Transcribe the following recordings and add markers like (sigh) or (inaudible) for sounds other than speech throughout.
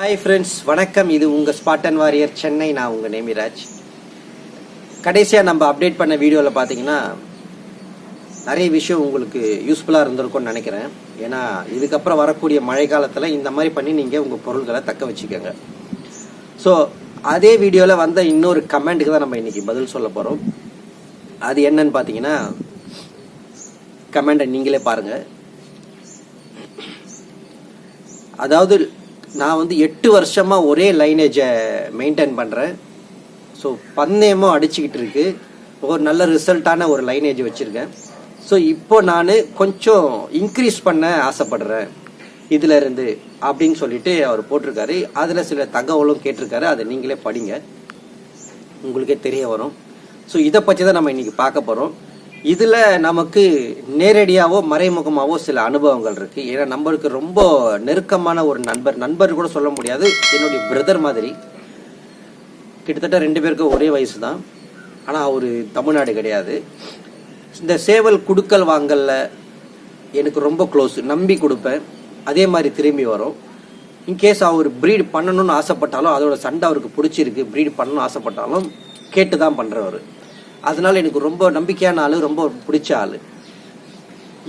Hi friends வணக்கம். இது உங்கள் ஸ்பாட்டன் வாரியர் சென்னை நான் உங்கள் நேமிராஜ். கடைசியாக நம்ம அப்டேட் பண்ண வீடியோவில் பார்த்தீங்கன்னா நிறைய விஷயம் உங்களுக்கு யூஸ்ஃபுல்லாக இருந்திருக்கும்னு நினைக்கிறேன். ஏன்னா இதுக்கப்புறம் வரக்கூடிய மழை காலத்தில் இந்த மாதிரி பண்ணி நீங்கள் உங்கள் பொருள்களை தக்க வச்சுக்கோங்க. ஸோ அதே வீடியோவில் வந்த இன்னொரு கமெண்ட்டுக்கு தான் நம்ம இன்றைக்கி பதில் சொல்ல போகிறோம் அது என்னன்னு பார்த்தீங்கன்னா கமெண்ட்டை நீங்களே பாருங்கள் அதாவது நான் வந்து எட்டு வருஷமா ஒரே லைனேஜை மெயின்டைன் பண்ணுறேன் ஸோ பந்தயமும் அடிச்சுக்கிட்டு இருக்கு. ஒரு நல்ல ரிசல்ட்டான ஒரு லைனேஜ் வச்சுருக்கேன். ஸோ இப்போ நான் கொஞ்சம் இன்க்ரீஸ் பண்ண ஆசைப்படுறேன். இதில் இருந்து அப்படின்னு சொல்லிட்டு அவர் போட்டிருக்காரு. அதில் சில தகவலும் கேட்டிருக்காரு. அதை நீங்களே படிங்க. உங்களுக்கே தெரிய வரும். ஸோ இதை பற்றி தான் நம்ம இன்றைக்கி பார்க்க போகிறோம் இதில் நமக்கு நேரடியாகவோ மறைமுகமாகவோ சில அனுபவங்கள் இருக்கு. ஏன்னா நம்மளுக்கு ரொம்ப நெருக்கமான ஒரு நண்பர் நண்பர் கூட சொல்ல முடியாது. என்னுடைய பிரதர் மாதிரி. கிட்டத்தட்ட ரெண்டு பேருக்கும் ஒரே வயசு தான் ஆனால் அவர் தமிழ்நாடு கிடையாது. இந்த சேவல் குடுக்கல் வாங்கல்ல எனக்கு ரொம்ப க்ளோஸ் நம்பி கொடுப்பேன். அதே மாதிரி திரும்பி வரும். இன்கேஸ் அவர் ப்ரீட் பண்ணணும்னு ஆசைப்பட்டாலும் அதோட சண்டை அவருக்கு பிடிச்சிருக்கு. ப்ரீட் பண்ணணும்னு ஆசைப்பட்டாலும் கேட்டு தான் பண்ணுறவர் அதனால எனக்கு ரொம்ப நம்பிக்கையான ஆள் ரொம்ப பிடிச்ச ஆள்.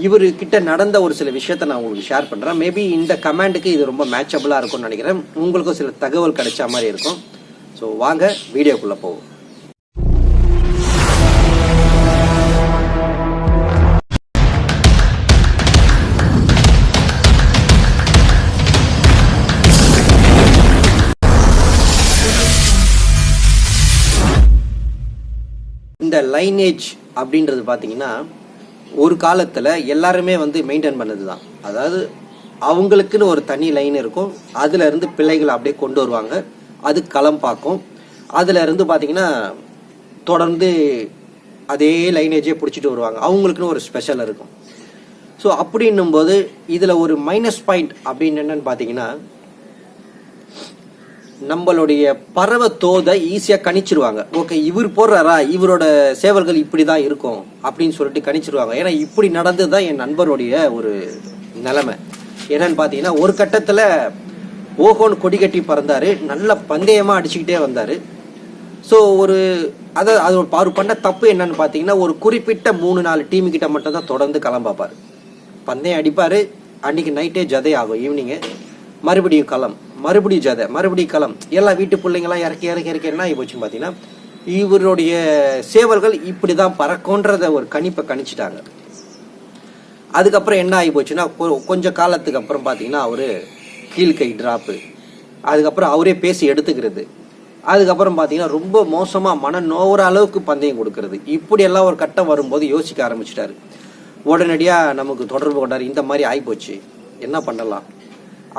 இவர் கிட்ட நடந்த ஒரு சில விஷயத்த நான் உங்களுக்கு ஷேர் பண்ணுறேன் மேபி இந்த கமாண்டுக்கு இது ரொம்ப மேட்சபிளாக இருக்கும்னு நினைக்கிறேன். உங்களுக்கும் சில தகவல் கிடைச்ச மாதிரி இருக்கும். ஸோ வாங்க வீடியோக்குள்ளே போவோம். இந்த லைனேஜ் அப்படின்றது பார்த்தீங்கன்னா ஒரு காலத்தில் எல்லாருமே வந்து மெயின்டைன் பண்ணது தான் அதாவது அவங்களுக்குன்னு ஒரு தனி லைன் இருக்கும். அதுலேருந்து பிள்ளைகளை அப்படியே கொண்டு வருவாங்க. அது களம் பார்க்கும். அதுலேருந்து பார்த்தீங்கன்னா தொடர்ந்து அதே லைனேஜே பிடிச்சிட்டு வருவாங்க. அவங்களுக்குன்னு ஒரு ஸ்பெஷல் இருக்கும். ஸோ அப்படின்னும் போது இதில் ஒரு மைனஸ் பாயிண்ட் அப்படின்னு என்னன்னு பார்த்தீங்கன்னா நம்மளுடைய பறவை தோதை ஈஸியாக கணிச்சிருவாங்க. ஓகே இவர் போடுறாரா? இவரோட சேவல்கள் இப்படி தான் இருக்கும் அப்படின்னு சொல்லிட்டு கணிச்சிருவாங்க. ஏன்னா இப்படி நடந்தது தான் என் நண்பருடைய ஒரு நிலைமை. என்னன்னு பார்த்தீங்கன்னா ஒரு கட்டத்தில் ஓஹோன்னு கொடி கட்டி பறந்தார். நல்ல பந்தயமாக அடிச்சுக்கிட்டே வந்தார். ஸோ ஒரு அதை அது அவர் பண்ண தப்பு என்னன்னு பார்த்தீங்கன்னா ஒரு குறிப்பிட்ட மூணு நாலு டீம் கிட்ட மட்டும் தான் தொடர்ந்து கிளம்பாப்பார் பந்தயம் அடிப்பார். அன்னைக்கு நைட்டே ஜதை ஆகும் ஈவினிங்கு மறுபடியும் களம். மறுபடியும் ஜதை மறுபடியும் களம். எல்லாம் வீட்டு பிள்ளைங்களாம் இறக்கி இறக்கி இறக்கி என்ன ஆகி போச்சுன்னு பார்த்தீங்கன்னா இவருடைய சேவல்கள் இப்படி தான் பறக்கும்ன்றத ஒரு கணிப்பை கணிச்சிட்டாங்க. அதுக்கப்புறம் என்ன ஆகி போச்சுன்னா கொஞ்சம் காலத்துக்கு அப்புறம் பார்த்தீங்கன்னா அவர் கீழ்கை ட்ராப்பு அதுக்கப்புறம் அவரே பேசி எடுத்துக்கிறது. அதுக்கப்புறம் பார்த்தீங்கன்னா ரொம்ப மோசமாக மன நோவுற அளவுக்கு பந்தயம் கொடுக்கறது. இப்படியெல்லாம் ஒரு கட்டம் வரும்போது யோசிக்க ஆரம்பிச்சிட்டாரு. உடனடியாக நமக்கு தொடர்பு கொண்டாரு இந்த மாதிரி ஆகிப்போச்சு என்ன பண்ணலாம்?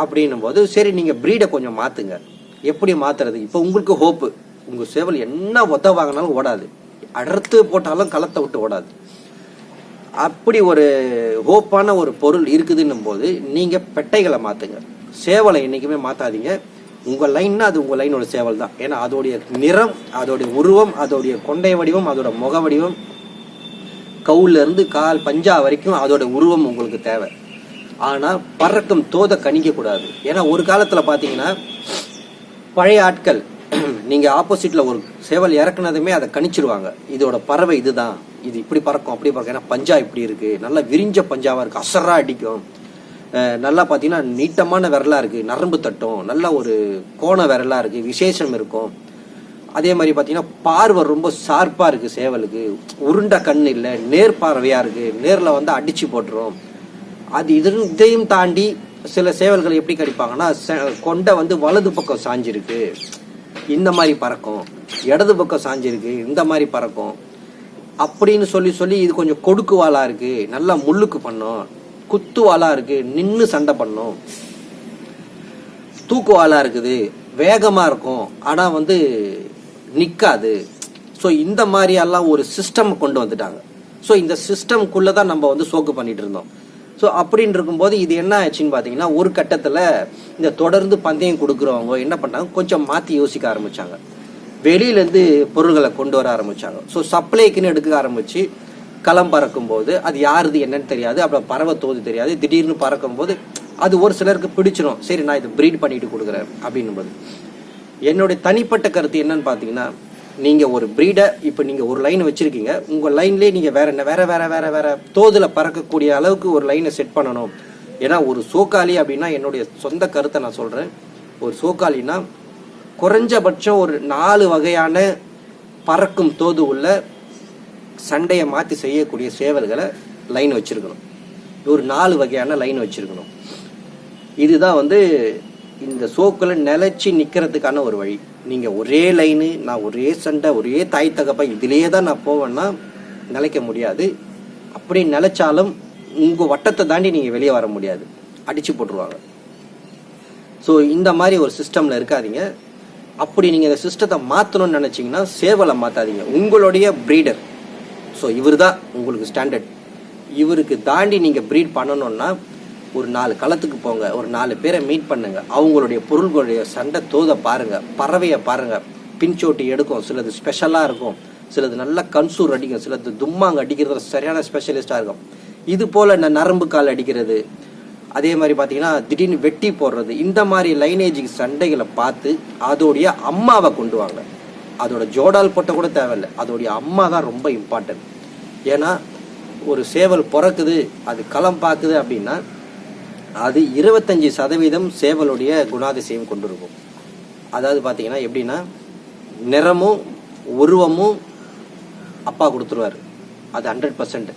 அப்படின்னும் போது சரி நீங்கள் ப்ரீடை கொஞ்சம் மாற்றுங்க எப்படி மாற்றுறது இப்போ உங்களுக்கு ஹோப்பு உங்கள் சேவல் என்ன ஒத்த வாங்கினாலும் ஓடாது. அடர்த்து போட்டாலும் களத்தை விட்டு ஓடாது. அப்படி ஒரு ஹோப்பான ஒரு பொருள் இருக்குதுன்னும் போது நீங்கள் பெட்டைகளை மாற்றுங்க சேவலை என்றைக்குமே மாற்றாதீங்க உங்கள் லைன்னா அது உங்கள் லைனோட சேவல் தான். ஏன்னா அதோடைய நிறம் அதோடைய உருவம் அதோடைய கொண்டை வடிவம் அதோட முக வடிவம் கவுலேருந்து கால் பஞ்சா வரைக்கும் அதோட உருவம் உங்களுக்கு தேவை. ஆனால் பறக்கும் தோதை கணிக்க கூடாது. ஏன்னா ஒரு காலத்தில் பார்த்தீங்கன்னா பழைய ஆட்கள் (clears throat) நீங்கள் ஆப்போசிட்டில் ஒரு சேவல் இறக்குனதுமே அதை கணிச்சிருவாங்க. இதோட பறவை இதுதான். இது இப்படி பறக்கும் அப்படி பறக்கும். ஏன்னா பஞ்சா இப்படி இருக்குது நல்லா விரிஞ்ச பஞ்சாவாக இருக்குது அசராக அடிக்கும். நல்லா பார்த்தீங்கன்னா நீட்டமான விரலாக இருக்குது நரம்பு தட்டும். நல்ல ஒரு கோண விரலாக இருக்குது விசேஷம் இருக்கும். அதே மாதிரி பார்த்தீங்கன்னா பார்வை ரொம்ப ஷார்ப்பாக இருக்குது சேவலுக்கு. உருண்ட கண் இல்லை. நேர் பார்வையாக இருக்குது நேரில் வந்து அடித்து போட்டுரும். அது இது இதையும் தாண்டி சில சேவல்கள் எப்படி கடிப்பாங்கன்னா கொண்டை வந்து வலது பக்கம் சாஞ்சிருக்கு இந்த மாதிரி பறக்கும். இடது பக்கம் சாஞ்சிருக்கு இந்த மாதிரி பறக்கும். அப்படின்னு சொல்லி சொல்லி இது கொஞ்சம் கொடுக்கு வாளா இருக்கு நல்லா முள்ளுக்கு பண்ணும். குத்து வாளா இருக்கு நின்று சண்டை பண்ணும். தூக்கு வாளா இருக்குது வேகமாக இருக்கும் ஆனால் வந்து நிற்காது ஸோ இந்த மாதிரியெல்லாம் ஒரு சிஸ்டம் கொண்டு வந்துட்டாங்க. ஸோ இந்த சிஸ்டம்குள்ளே தான் நம்ம வந்து சோக்கு பண்ணிட்டு இருந்தோம். ஸோ அப்படின்னு இருக்கும்போது இது என்ன ஆச்சுன்னு பார்த்தீங்கன்னா ஒரு கட்டத்தில் இந்த தொடர்ந்து பந்தயம் கொடுக்குறவங்க என்ன பண்ணாங்க கொஞ்சம் மாற்றி யோசிக்க ஆரம்பித்தாங்க வெளியிலேருந்து பொருள்களை கொண்டு வர ஆரம்பித்தாங்க ஸோ சப்ளைக்குன்னு எடுக்க ஆரம்பித்து களம் பறக்கும் போது அது யாருது என்னன்னு தெரியாது. அப்புறம் பறவை தோது தெரியாது. திடீர்னு பறக்கும் போது அது ஒரு சிலருக்கு பிடிச்சிரும். சரி நான் இதை ப்ரீட் பண்ணிட்டு கொடுக்குறேன் அப்படின்னும்போது. என்னுடைய தனிப்பட்ட கருத்து என்னன்னு பார்த்தீங்கன்னா நீங்கள் ஒரு ப்ரீடை இப்போ நீங்கள் ஒரு லைன் வச்சுருக்கீங்க உங்கள் லைன்லேயே நீங்கள் வேற என்ன வேற வேற வேற வேற தோதில் பறக்கக்கூடிய அளவுக்கு ஒரு லைனை செட் பண்ணணும். ஏன்னா ஒரு சோக்காளி அப்படின்னா என்னுடைய சொந்த கருத்தை நான் சொல்கிறேன் ஒரு சோக்காளினா குறைஞ்சபட்சம் ஒரு நாலு வகையான பறக்கும் தோது உள்ள சண்டையை மாற்றி செய்யக்கூடிய சேவல்களை லைன் வச்சுருக்கணும். ஒரு நாலு வகையான லைன் வச்சுருக்கணும். இதுதான் வந்து இந்த சோக்கில் நிலைச்சி நிற்கிறதுக்கான ஒரு வழி. நீங்கள் ஒரே லைனு நான் ஒரே சண்டை ஒரே தாய் தகப்பா இதிலேயே தான் நான் போவேன்னா நிலைக்க முடியாது. அப்படி நிலைச்சாலும் உங்கள் வட்டத்தை தாண்டி நீங்கள் வெளியே வர முடியாது. அடித்து போட்டுருவாங்க. ஸோ இந்த மாதிரி ஒரு சிஸ்டமில் இருக்காதீங்க. அப்படி நீங்கள் இந்த சிஸ்டத்தை மாற்றணும்னு நினச்சிங்கன்னா சேவலை மாற்றாதீங்க உங்களுடைய ப்ரீடர் ஸோ இவர் தான் உங்களுக்கு ஸ்டாண்டர்ட் இவருக்கு தாண்டி நீங்கள் ப்ரீட் பண்ணணுன்னா ஒரு நாலு களத்துக்கு போங்க ஒரு நாலு பேரை மீட் பண்ணுங்க. அவங்களுடைய பொருள்களுடைய சண்டை தோதை பாருங்க பறவையை பாருங்க. பின்சோட்டி எடுக்கும் சிலது ஸ்பெஷலாக இருக்கும். சிலது நல்லா கன்சூர் அடிக்கும் சிலது தும்மாங்க அடிக்கிறதுல சரியான ஸ்பெஷலிஸ்டாக இருக்கும். இது போல் இந்த நரம்பு கால் அடிக்கிறது. அதே மாதிரி பார்த்தீங்கன்னா திடீர்னு வெட்டி போடுறது. இந்த மாதிரி லைனேஜுக்கு சண்டைகளை பார்த்து அதோடைய அம்மாவை கொண்டு வாங்க. அதோட ஜோடால் போட்ட கூட தேவையில்லை. அதோடைய அம்மா தான் ரொம்ப இம்பார்ட்டன்ட் ஏன்னா ஒரு சேவல் பிறக்குது அது களம் பார்க்குது அப்படின்னா அது இருபத்தஞ்சி சதவீதம் சேவலுடைய குணாதிசயம் கொண்டு இருக்கும் அதாவது பார்த்தீங்கன்னா எப்படின்னா நிறமும் உருவமும் அப்பா கொடுத்துருவாரு. அது ஹண்ட்ரட் பர்சன்ட்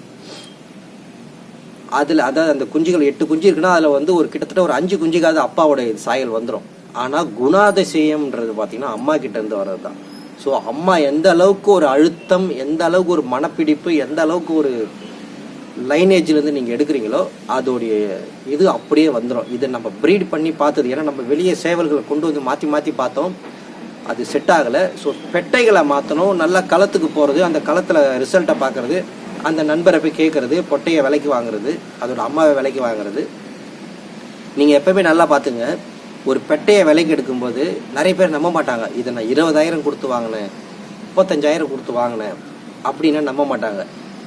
அதில் அதாவது அந்த குஞ்சுகள் எட்டு குஞ்சு இருக்குன்னா அதில் வந்து ஒரு கிட்டத்தட்ட ஒரு அஞ்சு குஞ்சுக்காவது அப்பாவோட சாயல் வந்துடும் ஆனால் குணாதிசயம்ன்றது பார்த்தீங்கன்னா அம்மா கிட்டேருந்து வர்றது தான் ஸோ அம்மா எந்த அளவுக்கு ஒரு அழுத்தம் எந்த அளவுக்கு ஒரு மனப்பிடிப்பு எந்த அளவுக்கு ஒரு லைனேஜ்லேருந்து நீங்கள் எடுக்கிறீங்களோ அதோடைய இது அப்படியே வந்துடும் இதை நம்ம ப்ரீட் பண்ணி பார்த்தது ஏன்னா நம்ம வெளியே சேவல்களை கொண்டு வந்து மாற்றி மாற்றி பார்த்தோம். அது செட் ஆகலை. ஸோ பெட்டைகளை மாற்றணும் நல்லா களத்துக்கு போகிறது அந்த களத்தில் ரிசல்ட்டை பார்க்குறது அந்த நண்பரை போய் கேட்குறது பொட்டையை விலைக்கு வாங்குறது அதோட அம்மாவை விலைக்கு வாங்குறது. நீங்கள் எப்பவுமே நல்லா பார்த்துங்க. ஒரு பெட்டையை விலைக்கு எடுக்கும்போது நிறைய பேர் நம்ப மாட்டாங்க. இதை நான் இருபதாயிரம் கொடுத்து வாங்கினேன் முப்பத்தஞ்சாயிரம் கொடுத்து வாங்கினேன் அப்படின்னா நம்ப மாட்டாங்க.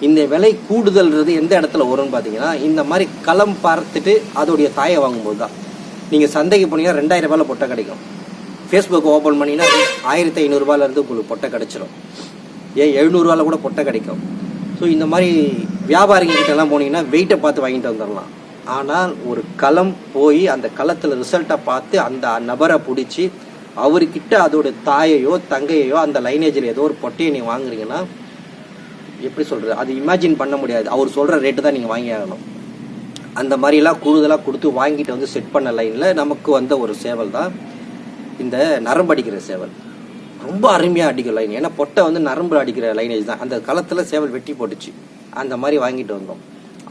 இந்த விலை கூடுதல்ன்றது எந்த இடத்துல வரும்னு பார்த்தீங்கன்னா இந்த மாதிரி களம் பார்த்துட்டு அதோடைய தாயை வாங்கும்போது தான் நீங்கள் சந்தைக்கு போனீங்கன்னா ரெண்டாயிரம் ரூபாயில் பொட்டை கிடைக்கும். ஃபேஸ்புக் ஓப்பன் பண்ணிங்கன்னா ஆயிரத்தி ஐநூறுரூபாலேருந்து உங்களுக்கு பொட்டை கிடச்சிரும். ஏன் எழுநூறுவாவில் கூட பொட்டை கிடைக்கும். ஸோ இந்த மாதிரி வியாபாரிங்க போனீங்கன்னா வெயிட்டை பார்த்து வாங்கிட்டு வந்துடலாம் ஆனால் ஒரு களம் போய் அந்த களத்தில் ரிசல்ட்டை பார்த்து அந்த நபரை பிடிச்சி அவர்கிட்ட அதோட தாயையோ தங்கையோ அந்த லைனேஜில் ஏதோ ஒரு பொட்டையை நீ வாங்குறீங்கன்னா எப்படி சொல்கிறது அது இமேஜின் பண்ண முடியாது. அவர் சொல்கிற ரேட்டு தான் நீங்கள் வாங்கி ஆகணும். அந்த மாதிரிலாம் கூடுதலாக கொடுத்து வாங்கிட்டு வந்து செட் பண்ண லைனில் நமக்கு வந்த ஒரு சேவல் தான் இந்த நரம்பு அடிக்கிற சேவல். ரொம்ப அருமையாக அடிக்கிற லைன் ஏன்னா பொட்டை வந்து நரம்பு அடிக்கிற லைனேஜ் தான். அந்த களத்தில் சேவல் வெட்டி போட்டுச்சு. அந்த மாதிரி வாங்கிட்டு வந்தோம்.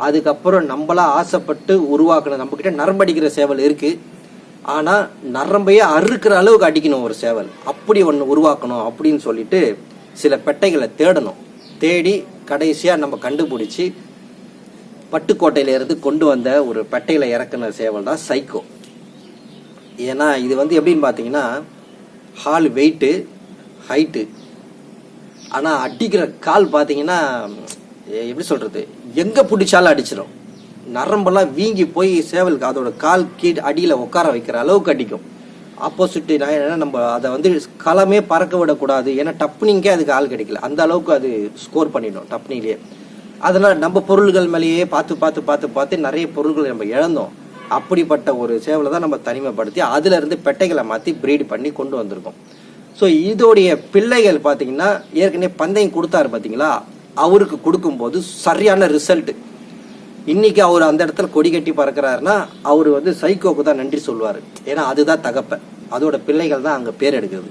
அதுக்கப்புறம் நம்மளா ஆசைப்பட்டு உருவாக்கின நம்மக்கிட்ட நரம்பு அடிக்கிற சேவல் இருக்குது ஆனால் நரம்பையே அறுக்கிற அளவுக்கு அடிக்கணும் ஒரு சேவல். அப்படி ஒன்று உருவாக்கணும் அப்படின்னு சொல்லிட்டு சில பெட்டைகளை தேடணும். தேடி கடைசியாக நம்ம கண்டுபிடிச்சி பட்டுக்கோட்டையிலேருந்து கொண்டு வந்த ஒரு பட்டையில் இறக்குன சேவல் தான் சைக்கோ. ஏன்னா இது வந்து எப்படின்னு பார்த்தீங்கன்னா ஹால் வெயிட்டு ஹைட்டு ஆனால் அடிக்கிற கால் பார்த்தீங்கன்னா எப்படி சொல்கிறது எங்கே பிடிச்சாலும் அடிச்சிடும் நரம்பெல்லாம் வீங்கி போய் சேவலுக்கு அதோட கால் கீழ் அடியில் உட்கார வைக்கிற அளவுக்கு அடிக்கும். ஆப்போசிட் ஏன்னா நம்ம அதை வந்து களமே பறக்க விடக்கூடாது. ஏன்னா டப்னிங்கே அதுக்கு ஆள் கிடைக்கல. அந்த அளவுக்கு அது ஸ்கோர் பண்ணிடும் டப்னிலேயே அதனால் நம்ம பொருள்கள் மேலேயே பார்த்து பார்த்து பார்த்து பார்த்து நிறைய பொருள்களை நம்ம இழந்தோம். அப்படிப்பட்ட ஒரு சேவலை தான் நம்ம தனிமைப்படுத்தி அதிலிருந்து பெட்டைகளை மாற்றி ப்ரீட் பண்ணி கொண்டு வந்திருக்கோம். ஸோ இதோடைய பிள்ளைகள் பார்த்தீங்கன்னா ஏற்கனவே பந்தயம் கொடுத்தாரு பார்த்தீங்களா அவருக்கு கொடுக்கும்போது சரியான ரிசல்ட்டு இன்னைக்கு அவர் அந்த இடத்துல கொடி கட்டி பறக்கிறாருன்னா அவர் வந்து சைக்கோக்கு தான் நன்றி சொல்லுவார். ஏன்னா அதுதான் தகப்பன் அதோட பிள்ளைகள் தான் அங்கே பேர் எடுக்குது.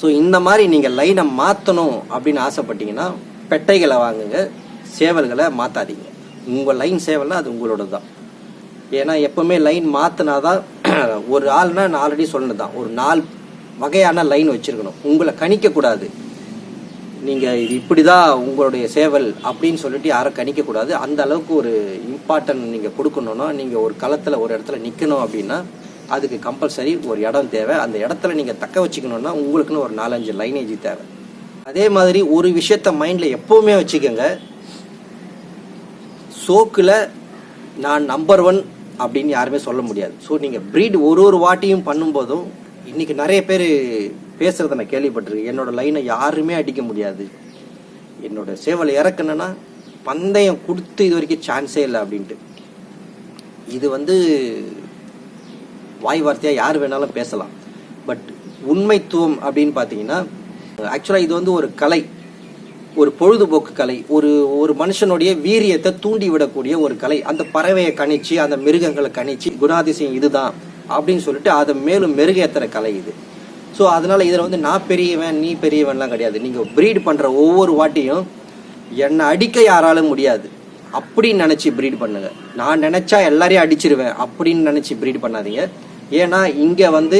ஸோ இந்த மாதிரி நீங்கள் லைனை மாற்றணும் அப்படின்னு ஆசைப்பட்டீங்கன்னா பெட்டைகளை வாங்குங்க சேவல்களை மாற்றாதீங்க உங்கள் லைன் சேவல்னா அது உங்களோட தான் ஏன்னா எப்பவுமே லைன் மாற்றினாதான் ஒரு ஆள்னா நான் ஆல்ரெடி சொன்னது தான் ஒரு நாலு வகையான லைன் வச்சுருக்கணும். உங்களை கணிக்கக்கூடாது. நீங்கள் இது இப்படி தான் உங்களுடைய சேவல் அப்படின்னு சொல்லிட்டு யாரும் கணிக்கக்கூடாது. அந்த அளவுக்கு ஒரு இம்பார்ட்டன்ட் நீங்கள் கொடுக்கணும்னா நீங்கள் ஒரு களத்தில் ஒரு இடத்துல நிற்கணும் அப்படின்னா அதுக்கு கம்பல்சரி ஒரு இடம் தேவை. அந்த இடத்துல நீங்கள் தக்க வச்சுக்கணுன்னா உங்களுக்குன்னு ஒரு நாலஞ்சு லைனேஜ் தேவை. அதே மாதிரி ஒரு விஷயத்த மைண்டில் எப்போவுமே வச்சுக்கோங்க. சோக்கில் நான் நம்பர் ஒன் அப்படின்னு யாருமே சொல்ல முடியாது. ஸோ நீங்கள் ப்ரீட் ஒரு ஒரு வாட்டியும் பண்ணும்போதும் இன்றைக்கி நிறைய பேர் பேசுறத நான் கேள்விப்பட்டிருக்கேன். என்னோட லைனை யாருமே அடிக்க முடியாது. என்னோட சேவல் இறக்கணுன்னா பந்தயம் கொடுத்து இது வரைக்கும் சான்ஸே இல்லை அப்படின்ட்டு. இது வந்து வாய் வார்த்தையாக யார் வேணாலும் பேசலாம். பட் உண்மைத்துவம் அப்படின்னு பார்த்தீங்கன்னா ஆக்சுவலாக இது வந்து ஒரு கலை. ஒரு பொழுதுபோக்கு கலை. ஒரு ஒரு மனுஷனுடைய வீரியத்தை தூண்டி விடக்கூடிய ஒரு கலை. அந்த பறவையை கணிச்சு அந்த மிருகங்களை கணிச்சு குணாதிசயம் இதுதான் அப்படின்னு சொல்லிட்டு அதை மேலும் மெருகேற்றுற கலை இது. ஸோ அதனால் இதில் வந்து நான் பெரியவன் நீ பெரியவன்லாம் கிடையாது. நீங்கள் ப்ரீட் பண்ணுற ஒவ்வொரு வாட்டியும் என்னை அடிக்க யாராலும் முடியாது. அப்படின்னு நினச்சி ப்ரீட் பண்ணுங்க. நான் நினச்சா எல்லாரையும் அடிச்சிருவேன் அப்படின்னு நினச்சி ப்ரீட் பண்ணாதீங்க. ஏன்னா இங்கே வந்து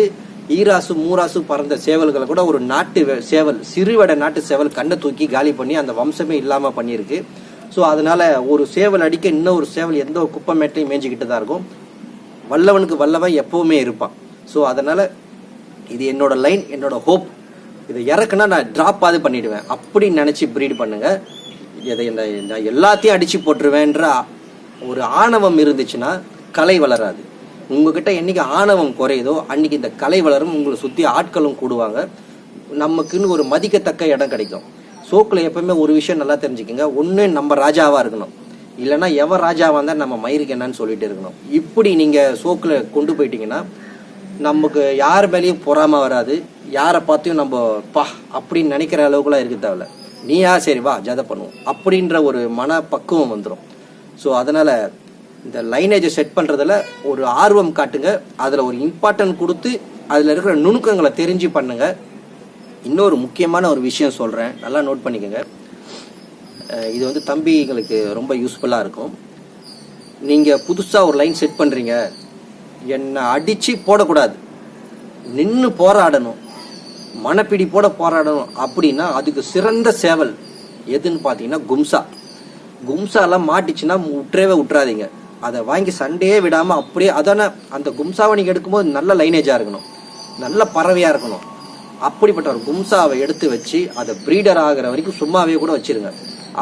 ஈராசு மூராசு பறந்த சேவல்களை கூட ஒரு நாட்டு வே- சேவல் சிறுவடை நாட்டு சேவல் கண்ணை தூக்கி காலி பண்ணி அந்த வம்சமே இல்லாமல் பண்ணியிருக்கு. ஸோ அதனால் ஒரு சேவல் அடிக்க இன்னொரு சேவல் எந்த ஒரு குப்பை மேட்டையும் மேய்ஞ்சிக்கிட்டு தான் இருக்கும். வல்லவனுக்கு வல்லவன் எப்பவுமே இருப்பான். ஸோ அதனால் இது என்னோட லைன் என்னோட ஹோப் இதை இறக்குனா நான் ட்ராப் ஆது பண்ணிடுவேன். அப்படி நினச்சி ப்ரீட் பண்ணுங்கள் இதை இந்த நான் எல்லாத்தையும் அடித்து போட்டுருவேன்ற ஒரு ஆணவம் இருந்துச்சுன்னா கலை வளராது. உங்ககிட்ட என்னைக்கு ஆணவம் குறையுதோ அன்றைக்கி இந்த கலை வளரும் உங்களை சுற்றி ஆட்களும் கூடுவாங்க. நமக்குன்னு ஒரு மதிக்கத்தக்க இடம் கிடைக்கும். சோக்கில் எப்பவுமே ஒரு விஷயம் நல்லா தெரிஞ்சுக்கோங்க. ஒன்று நம்ம ராஜாவாக இருக்கணும். இல்லைன்னா எவன் ராஜாவாக இருந்தால் நம்ம மயிருக்கு என்னன்னு சொல்லிட்டு இருக்கணும். இப்படி நீங்கள் சோக்கில் கொண்டு போயிட்டீங்கன்னா நமக்கு யார் மேலேயும் பொறாமல் வராது. யாரை பார்த்தையும் நம்ம பா அப்படின்னு நினைக்கிற அளவுக்குலாம் இருக்க தேவையில்ல. நீயா சரி வா ஜதை பண்ணுவோம். அப்படின்ற ஒரு மன பக்குவம் வந்துடும் ஸோ அதனால் இந்த லைனேஜை செட் பண்ணுறதுல ஒரு ஆர்வம் காட்டுங்க. அதில் ஒரு இம்பார்ட்டன்ட் கொடுத்து அதில் இருக்கிற நுணுக்கங்களை தெரிஞ்சு பண்ணுங்கள் இன்னொரு முக்கியமான ஒரு விஷயம் சொல்கிறேன் நல்லா நோட் பண்ணிக்கோங்க. இது வந்து தம்பிங்களுக்கு ரொம்ப யூஸ்ஃபுல்லாக இருக்கும். நீங்கள் புதுசாக ஒரு லைன் செட் பண்ணுறீங்க என்னை அடித்து போடக்கூடாது. நின்று போராடணும். மனப்பிடி போட போராடணும் அப்படின்னா அதுக்கு சிறந்த சேவல் எதுன்னு பார்த்தீங்கன்னா கும்சா. கும்சாலாம் மாட்டிச்சுன்னா விட்டுறவே விட்டுறாதீங்க அதை வாங்கி சண்டையே விடாமல் அப்படியே அதான அந்த கும்சாவை நீங்கள் எடுக்கும்போது நல்ல லைனேஜாக இருக்கணும். நல்ல பறவையாக இருக்கணும். அப்படிப்பட்ட ஒரு கும்சாவை எடுத்து வச்சு அதை ப்ரீடர் ஆகிற வரைக்கும் சும்மாவே கூட வச்சிருங்க.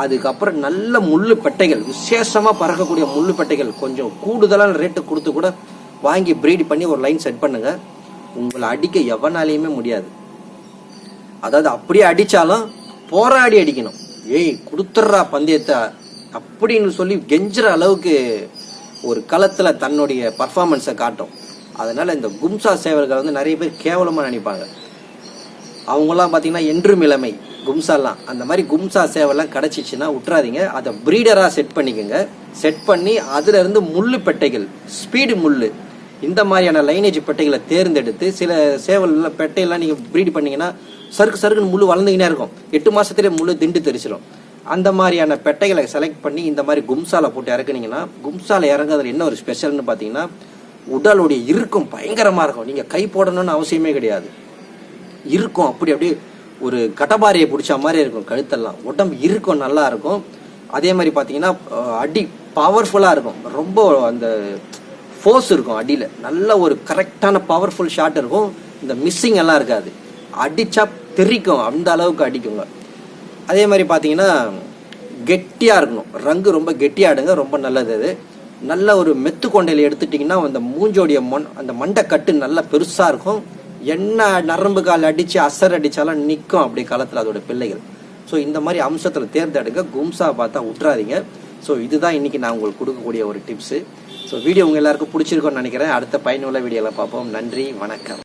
அதுக்கப்புறம் நல்ல முள்ளு பெட்டைகள் விசேஷமாக பறக்கக்கூடிய முள்ளு பெட்டைகள் கொஞ்சம் கூடுதலான ரேட்டு கொடுத்து கூட வாங்கி ப்ரீட் பண்ணி ஒரு லைன் செட் பண்ணுங்க. உங்களை அடிக்க எவனாலையுமே முடியாது. அதாவது அப்படியே அடித்தாலும் போராடி அடிக்கணும். ஏய் கொடுத்துட்றா பந்தயத்தை அப்படின்னு சொல்லி கெஞ்சுற அளவுக்கு ஒரு களத்தில் தன்னுடைய பர்ஃபார்மன்ஸை காட்டும். அதனால் இந்த கும்சா சேவர்கள் வந்து நிறைய பேர் கேவலமாக நினைப்பாங்க. அவங்களாம் பார்த்தீங்கன்னா என்றும் இளமை கும்சாலாம். அந்த மாதிரி கும்சா சேவெல்லாம் கிடச்சிச்சின்னா விட்றாதீங்க அதை ப்ரீடராக செட் பண்ணிக்கோங்க. செட் பண்ணி அதிலிருந்து முள்ளு பெட்டைகள் ஸ்பீடு முள்ளு. இந்த மாதிரியான லைனேஜ் பெட்டைகளை தேர்ந்தெடுத்து சில சேவல்ல பெட்டையெல்லாம் நீங்கள் ப்ரீட் பண்ணீங்கன்னா சருக்கு சருக்குன்னு முழு வளர்ந்துக்கினே இருக்கும். எட்டு மாதத்துலேயே முழு திண்டு தெரிச்சிடும் அந்த மாதிரியான பெட்டைகளை செலக்ட் பண்ணி இந்த மாதிரி கும்சால போட்டு இறக்குனீங்கன்னா கும்சால இறங்குறதுல என்ன ஒரு ஸ்பெஷல்னு பார்த்தீங்கன்னா உடலுடைய இருக்கும் பயங்கரமாக இருக்கும். நீங்கள் கை போடணும்னு அவசியமே கிடையாது. இருக்கும் அப்படி அப்படியே ஒரு கட்டபாரியை பிடிச்ச மாதிரி இருக்கும் கழுத்தெல்லாம். உடம்பு இருக்கும் நல்லா இருக்கும். அதே மாதிரி பார்த்தீங்கன்னா அடி பவர்ஃபுல்லாக இருக்கும். ரொம்ப அந்த ஃபோர்ஸ் இருக்கும் அடியில். நல்ல ஒரு கரெக்டான பவர்ஃபுல் ஷாட் இருக்கும். இந்த மிஸ்ஸிங் எல்லாம் இருக்காது. அடித்தா தெரிக்கும். அந்த அளவுக்கு அடிக்குங்க. அதே மாதிரி பார்த்தீங்கன்னா கெட்டியாக இருக்கணும். ரங்கு ரொம்ப கெட்டியாடுங்க ரொம்ப நல்லது அது. நல்ல ஒரு மெத்து கொண்டையில் எடுத்துட்டிங்கன்னா அந்த மூஞ்சோடைய மண் அந்த மண்டை கட்டு நல்லா பெருசாக இருக்கும். என்ன நரம்பு கால் அடித்து அசர் அடித்தாலும் நிற்கும் அப்படி காலத்தில் அதோட பிள்ளைகள். ஸோ இந்த மாதிரி அம்சத்தில் தேர்ந்தெடுக்க கும்சா பார்த்தா விட்றாதீங்க ஸோ இதுதான் இன்னைக்கு நான் உங்களுக்கு கொடுக்கக்கூடிய ஒரு டிப்ஸு ஸோ வீடியோ உங்கள் எல்லாருக்கும் பிடிச்சிருக்கோன்னு நினைக்கிறேன். அடுத்த பயனுள்ள வீடியோவில் பார்ப்போம். நன்றி வணக்கம்.